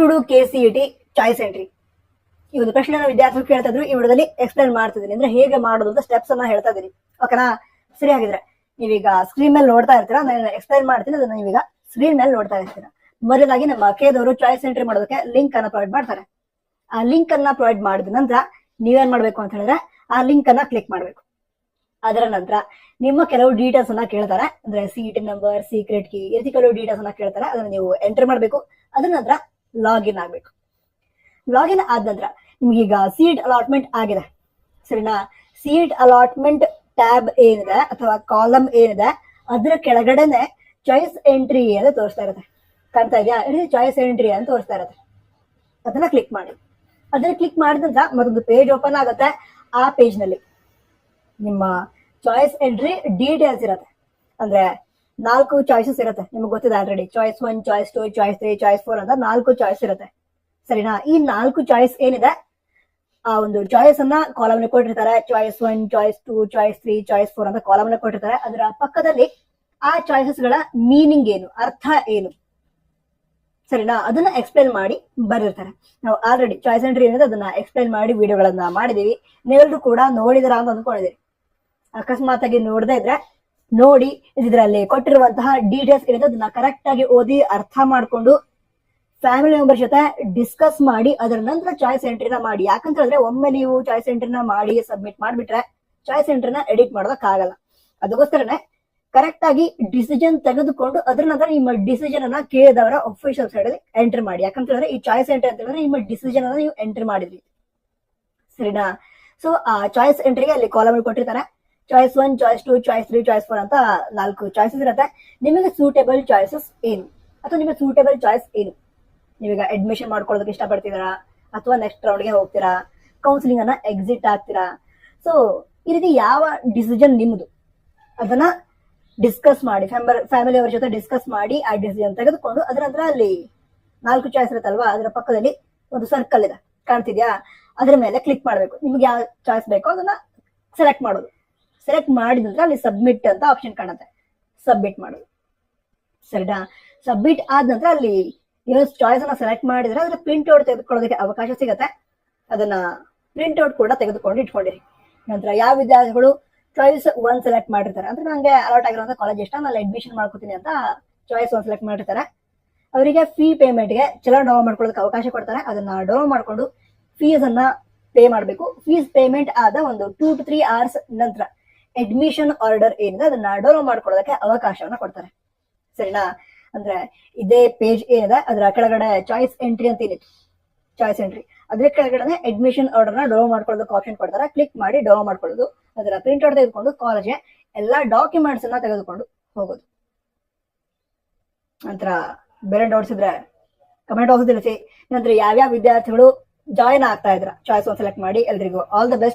To do K C T choice entry ಈ ಒಂದು ಪ್ರಶ್ನೆ ವಿದ್ಯಾರ್ಥಿಗಳು ಕೇಳ್ತಾ ಇದ್ರು, ಈ ವಿಡಿಯೋದಲ್ಲಿ ಎಕ್ಸ್ಪ್ಲೈನ್ ಮಾಡ್ತಿದ್ದೀನಿ ಅಂದ್ರೆ ಹೇಗೆ ಮಾಡೋದು ಅಂತ ಸ್ಟೆಪ್ಸ್ ಅನ್ನ ಹೇಳ್ತಾ ಇದೀನಿ ಓಕೆನಾ ಸರಿ ಆಗಿದ್ರೆ ನೀವೀಗ ಸ್ಕ್ರೀನ್ ಮೇಲೆ ನೋಡ್ತಾ ಇರ್ತೀರಾ? ನಾನು ಎಕ್ಸ್ಪ್ಲೈನ್ ಮಾಡ್ತೀನಿ. ಅದನ್ನ ನೀವೀಗ ಸ್ಕ್ರೀನ್ ಮೇಲೆ ನೋಡ್ತಾ ಇರ್ತೀರಾ? ಮೊದಲಾಗಿ ನಮ್ಮ ಕೇದವರು ಚಾಯ್ಸ್ ಎಂಟ್ರಿ ಮಾಡೋದಕ್ಕೆ ಲಿಂಕ್ ಅನ್ನ ಪ್ರೊವೈಡ್ ಮಾಡ್ತಾರೆ. ಆ ಲಿಂಕ್ ಅನ್ನ ಪ್ರೊವೈಡ್ ಮಾಡಿದ ನಂತರ ನೀವೇನ್ ಮಾಡ್ಬೇಕು ಅಂತ ಹೇಳಿದ್ರೆ, ಆ ಲಿಂಕ್ ಅನ್ನ ಕ್ಲಿಕ್ ಮಾಡ್ಬೇಕು. ಅದರ ನಂತರ ನಿಮ್ಮ ಕೆಲವು ಡೀಟೇಲ್ಸ್ ಅನ್ನ ಕೇಳ್ತಾರೆ. ಅಂದ್ರೆ ಸೀಟ್ ನಂಬರ್ ಸೀಕ್ರೆಟ್ ಕೀ ಈ ಕೆಲವು ಡೀಟೇಲ್ಸ್ ಅನ್ನ ಕೇಳ್ತಾರೆ. ಅದನ್ನ ನೀವು ಎಂಟರ್ ಮಾಡ್ಬೇಕು. ಅದರ ನಂತರ ಲಾಗಿನ್ ಆಗ್ಬೇಕು. ಲಾಗಿನ್ ಆದ ನಂತರ ನಿಮ್ಗೆ ಈಗ ಸೀಟ್ ಅಲಾಟ್ಮೆಂಟ್ ಆಗಿದೆ. ಸರಿನಾ? ಸೀಟ್ ಅಲಾಟ್ಮೆಂಟ್ ಟ್ಯಾಬ್ ಏನಿದೆ ಅಥವಾ ಕಾಲಮ್ ಏನಿದೆ, ಅದರ ಕೆಳಗಡೆನೆ ಚಾಯ್ಸ್ ಎಂಟ್ರಿ ಅಂತ ತೋರಿಸ್ತಾ ಇರುತ್ತೆ. ಕಾಣ್ತಾ ಇದೆಯಾ? ಚಾಯ್ಸ್ ಎಂಟ್ರಿ ಅಂತ ತೋರಿಸ್ತಾ ಇರುತ್ತೆ. ಅದನ್ನ ಕ್ಲಿಕ್ ಮಾಡಿ. ಅದನ್ನ ಕ್ಲಿಕ್ ಮಾಡಿದ ನಂತರ ಮತ್ತೊಂದು ಪೇಜ್ ಓಪನ್ ಆಗುತ್ತೆ. ಆ ಪೇಜ್ನಲ್ಲಿ ನಿಮ್ಮ ಚಾಯ್ಸ್ ಎಂಟ್ರಿ ಡೀಟೇಲ್ಸ್ ಇರತ್ತೆ. ಅಂದ್ರೆ ನಾಲ್ಕು ಚಾಯ್ಸಸ್ ಇರುತ್ತೆ. ನಿಮ್ಗೆ ಗೊತ್ತಿದೆ already choice one choice two choice three choice four ಅಂತ ನಾಲ್ಕು ಚಾಯ್ಸ್ ಇರುತ್ತೆ. ಸರಿನಾ? ಈ ನಾಲ್ಕು ಚಾಯ್ಸ್ ಏನಿದೆ? ಆ ಒಂದು ಚಾಯ್ಸ್ ಅನ್ನ ಕಾಲಮ್ ಕೊಟ್ಟಿರ್ತಾರೆ. Choice one choice two choice three choice four ಅಂತ ಕಾಲಮ್ ಕೊಟ್ಟಿರ್ತಾರೆ. ಅದರ ಪಕ್ಕದಲ್ಲಿ ಆ ಚಾಯ್ಸಸ್ಗಳ ಮೀನಿಂಗ್ ಏನು? ಅರ್ಥ ಏನು? ಸರಿನಾ? ಅದನ್ನ ಎಕ್ಸ್ಪ್ಲೈನ್ ಮಾಡಿ ಬರಿರ್ತಾರೆ ನಾವು ಆಲ್ರೆಡಿ ಚಾಯ್ಸ್ ಎಂಟ್ರಿ ಏನಿದೆ ಅದನ್ನ ಎಕ್ಸ್ಪ್ಲೈನ್ ಮಾಡಿ ವಿಡಿಯೋಗಳನ್ನ ಮಾಡಿದೀವಿ. ನೀವೆಲ್ಲರೂ ಕೂಡ ನೋಡಿದಿರ ಅಂತ ಅಂದ್ಕೊಂಡಿದ್ದೀರಿ ಅಕಸ್ಮಾತ್ ಆಗಿ ನೋಡದೇ ಇದ್ರೆ ನೋಡಿ ಇದರಲ್ಲಿ ಕೊಟ್ಟಿರುವಂತಹ ಡೀಟೇಲ್ಸ್ ಏನಿದೆ ಅದನ್ನ ಕರೆಕ್ಟ್ ಆಗಿ ಓದಿ ಅರ್ಥ ಮಾಡ್ಕೊಂಡು ಫ್ಯಾಮಿಲಿ ಮೆಂಬರ್ ಜೊತೆ ಡಿಸ್ಕಸ್ ಮಾಡಿ ಅದರ ನಂತರ ಚಾಯ್ಸ್ ಎಂಟ್ರಿನ ಮಾಡಿ. ಯಾಕಂತ ಹೇಳಿದ್ರೆ ಒಮ್ಮೆ ನೀವು ಚಾಯ್ಸ್ ಎಂಟ್ರಿನ ಮಾಡಿ ಸಬ್ಮಿಟ್ ಮಾಡ್ಬಿಟ್ರೆ ಚಾಯ್ಸ್ ಎಂಟ್ರಿನ ಎಡಿಟ್ ಮಾಡೋದಕ್ಕಾಗಲ್ಲ ಅದಕ್ಕೋಸ್ಕರನೇ ಕರೆಕ್ಟ್ ಆಗಿ ಡಿಸಿಷನ್ ತೆಗೆದುಕೊಂಡು ಅದರ ನಂತರ ನಿಮ್ಮ ಡಿಸಿಷನ್ ಅನ್ನ ಕೇಳಿದವರ ಅಫಿಷಿಯಲ್ ಸೈಡ್ ಅಲ್ಲಿ ಎಂಟ್ರಿ ಮಾಡಿ. ಯಾಕಂತ ಹೇಳಿದ್ರೆ ಈ ಚಾಯ್ಸ್ ಎಂಟ್ರಿ ಅಂತ ಹೇಳಿದ್ರೆ ನಿಮ್ಮ ಡಿಸಿಷನ್ ಅನ್ನ ನೀವು ಎಂಟ್ರಿ ಮಾಡಿದ್ರಿ. ಸರಿನಾ? ಸೊ ಆ ಚಾಯ್ಸ್ ಎಂಟ್ರಿಗೆ ಅಲ್ಲಿ ಕಾಲಮ್ ಕೊಟ್ಟಿರ್ತಾರೆ. Choice one choice two choice three choice four ಅಂತ ನಾಲ್ಕು ಚಾಯ್ಸಸ್ ಇರುತ್ತೆ. ನಿಮಗೆ ಸೂಟೇಬಲ್ ಚಾಯ್ಸಸ್ ಏನು ಅಥವಾ ನಿಮಗೆ ಸೂಟೇಬಲ್ ಚಾಯ್ಸ್ ಏನು ನೀವೀಗ ಅಡ್ಮಿಷನ್ ಮಾಡ್ಕೊಳ್ಳೋದಕ್ಕೆ ಇಷ್ಟಪಡ್ತಿದ್ದೀರಾ ಅಥವಾ ನೆಕ್ಸ್ಟ್ ರೌಂಡ್ಗೆ ಹೋಗ್ತೀರಾ? ಕೌನ್ಸಿಲಿಂಗ್ ಅನ್ನ ಎಕ್ಸಿಟ್ ಆಗ್ತೀರಾ? ಸೊ ಈ ರೀತಿ ಯಾವ ಡಿಸಿಷನ್ ನಿಮ್ಮದು ಅದನ್ನ ಡಿಸ್ಕಸ್ ಮಾಡಿ ಫ್ಯಾಮಿಲಿ ಅವರ ಜೊತೆ ಡಿಸ್ಕಸ್ ಮಾಡಿ ಆ ಡಿಸಿಷನ್ ತೆಗೆದುಕೊಂಡು ಅದರ ನಂತರ ಅಲ್ಲಿ ನಾಲ್ಕು ಚಾಯ್ಸ್ ಇರುತ್ತಲ್ವಾ? ಅದರ ಪಕ್ಕದಲ್ಲಿ ಒಂದು ಸರ್ಕಲ್ ಇದೆ. ಕಾಣ್ತಿದ್ಯಾ? ಅದರ ಮೇಲೆ ಕ್ಲಿಕ್ ಮಾಡಬೇಕು. ನಿಮ್ಗೆ ಯಾವ ಚಾಯ್ಸ್ ಬೇಕೋ ಅದನ್ನ ಸೆಲೆಕ್ಟ್ ಮಾಡೋದು. ಸೆಲೆಕ್ಟ್ ಮಾಡಿದ ನಂತರ ಅಲ್ಲಿ ಸಬ್ಮಿಟ್ ಅಂತ ಆಪ್ಷನ್ ಕಾಣುತ್ತೆ. ಸಬ್ಮಿಟ್ ಮಾಡೋದು. ಸರಿನಾ? ಸಬ್ಮಿಟ್ ಆದ ನಂತರ ಅಲ್ಲಿ ಏನೋ ಚಾಯ್ಸ್ ಅನ್ನ ಸೆಲೆಕ್ಟ್ ಮಾಡಿದ್ರೆ ಅದನ್ನ ಪ್ರಿಂಟ್ ಔಟ್ ತೆಗೆದುಕೊಳ್ಳೋದಕ್ಕೆ ಅವಕಾಶ ಸಿಗತ್ತೆ. ಅದನ್ನ ಪ್ರಿಂಟ್ ಔಟ್ ಕೂಡ ತೆಗೆದುಕೊಂಡು ಇಟ್ಕೊಂಡಿರಿ. ನಂತರ ಯಾವ ವಿದ್ಯಾರ್ಥಿಗಳು ಚಾಯ್ಸ್ ಒನ್ ಸೆಲೆಕ್ಟ್ ಮಾಡಿರ್ತಾರೆ. ಅಂದ್ರೆ ನಂಗೆ ಅಲರ್ಟ್ ಆಗಿರುವಂತ ಕಾಲೇಜ್ ಇಷ್ಟ. ನಾನು ಅಡ್ಮಿಷನ್ ಮಾಡ್ಕೋತೀನಿ ಅಂತ ಚಾಯ್ಸ್ ಒನ್ ಸೆಲೆಕ್ಟ್ ಮಾಡಿರ್ತಾರೆ. ಅವರಿಗೆ ಫೀ ಪೇಮೆಂಟ್ಗೆ ಚಲನ್ ಡೌನ್ ಮಾಡ್ಕೊಳ್ಳೋದಕ್ಕೆ ಅವಕಾಶ ಕೊಡ್ತಾರೆ. ಅದನ್ನ ಡೌನ್ ಮಾಡ್ಕೊಂಡು ಫೀಸ್ ಅನ್ನ ಪೇ ಮಾಡಬೇಕು. ಫೀಸ್ ಪೇಮೆಂಟ್ ಆದ ಒಂದು ಟೂ ಟು ತ್ರೀ ಅವರ್ಸ್ ನಂತರ ಅಡ್ಮಿಷನ್ ಆರ್ಡರ್ ಏನಿದೆ, ಅದನ್ನ ಡೌನ್ಲೋಡ್ ಮಾಡ್ಕೊಳ್ಳೋದಕ್ಕೆ ಅವಕಾಶವನ್ನ ಕೊಡ್ತಾರೆ. ಸರಿನಾ? ಅಂದ್ರೆ ಇದೇ ಪೇಜ್ ಏನಿದೆ, ಅದರ ಕೆಳಗಡೆ ಚಾಯ್ಸ್ ಎಂಟ್ರಿ ಅಂತ ಏನಿತ್ತು ಚಾಯ್ಸ್ ಎಂಟ್ರಿ ಅದ್ರ ಕೆಳಗಡೆ ಅಡ್ಮಿಷನ್ ಆರ್ಡರ್ನ ಡೌನ್ ಮಾಡ್ಕೊಳ್ಳೋದಕ್ಕೆ ಆಪ್ಷನ್ ಕೊಡ್ತಾರೆ. ಕ್ಲಿಕ್ ಮಾಡಿ ಡೌನ್ ಮಾಡ್ಕೊಳ್ಳೋದು. ಅದರ ಪ್ರಿಂಟ್ ಔಟ್ ತೆಗೆದುಕೊಂಡು ಕಾಲೇಜ್ಗೆ ಎಲ್ಲಾ ಡಾಕ್ಯುಮೆಂಟ್ಸ್ ಅನ್ನ ತೆಗೆದುಕೊಂಡು ಹೋಗೋದು. ನಂತರ ಬೇರೆ ಡೌಟ್ಸ್ ಇದ್ರೆ ಕಮೆಂಟ್ ಬಾಕ್ಸ್ ತಿಳಿಸಿ ನಂತರ ಯಾವ್ಯಾವ ವಿದ್ಯಾರ್ಥಿಗಳು ಜಾಯಿನ್ ಆಗ್ತಾ ಇದ್ರ? ಚಾಯ್ಸ್ ಒಂದು ಸೆಲೆಕ್ಟ್ ಮಾಡಿ, ಎಲ್ರಿಗೂ ಆಲ್ ದ ಬೆಸ್ಟ್